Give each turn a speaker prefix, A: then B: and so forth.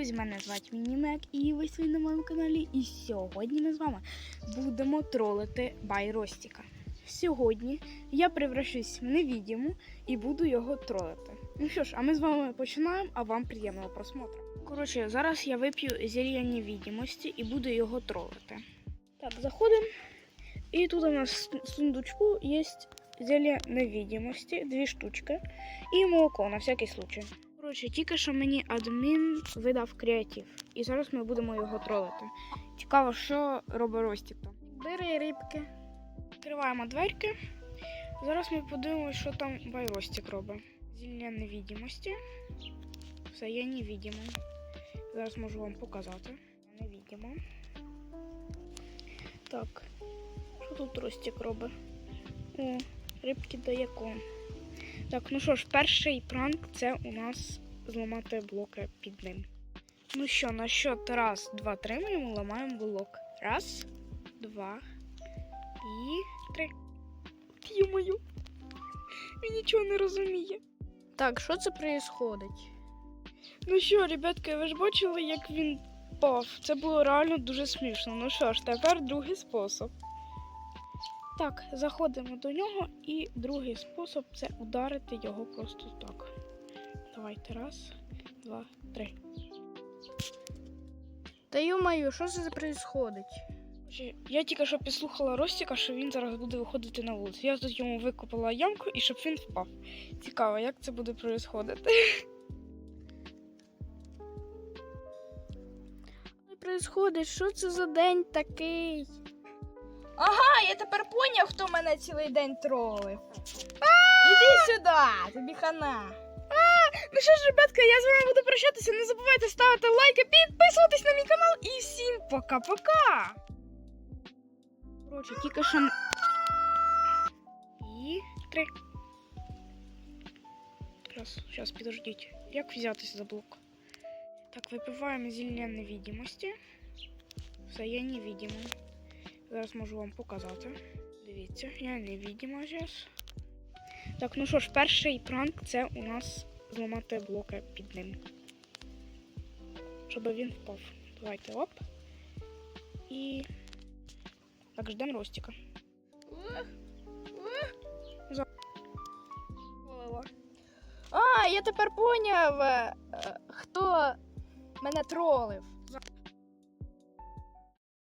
A: друзі, мене звати Мінімек і ви сьогодні на моєму каналі. І сьогодні ми з вами будемо тролити Байростіка. Сьогодні я превращусь в невідіму і буду його тролити. Ну що ж, а ми з вами починаємо, а вам приємного просмотру. Коротше, зараз я вип'ю зілля невідімості і буду його тролити. Так, заходимо. І тут у нас в сундучку є зелье невидимості, дві штучки, і молоко на всякий случай. Коротше, тільки що мені адмін видав креатив, і зараз ми будемо його тролити. Цікаво, що робить Ростік там. Бери рибки. Відкриваємо дверки. Зараз ми подивимося, що там Байростік робить. Зілля невидимості. Все, я невидима. Зараз можу вам показати. Невидима. Так. Що тут Ростік робить? О, рибки дає кон. Так, ну що ж, перший пранк це у нас зламати блоки під ним. Ну що, на счет раз, два, три ми ламаємо блок. Раз, два і три. Ё-моё. Він нічого не розуміє. Так, що це происходить? Ну що, ребятки, ви ж бачили, як він пав. Це було реально дуже смішно. Ну що ж, тепер другий спосіб. Так, заходимо до нього, і другий спосіб це ударити його просто так. Давайте раз, два, три.
B: Та ё-моё, що це?
A: Короче, Я тільки що підслухала Ростіка, що він зараз буде виходити на вулицю. Я тут йому викопала ямку і щоб він впав. Цікаво, як це буде происходити.
B: Що происходить? Що це за день такий?
C: Я тепер поняв, хто мене цілий день тролив. Іди сюди, тобі хана.
A: Ну що ж, ребятка, я з вами буду прощатися. Не забувайте ставити лайки, підписуватись на мій канал і всім пока-пока. Коротше, тільки що. І три. Раз, зараз підождіть. Як взятися за блок? Так, випиваємо зілля невидимості. Все, я невидима. Зараз можу вам показати. Дивіться, я невидима зараз. Так, ну що ж, перший пранк це у нас зламати блоки під ним. Щоб він впав. Давайте оп. І. Так, ждемо Ростіка.
C: А, я тепер поняв, е, е, хто мене тролив.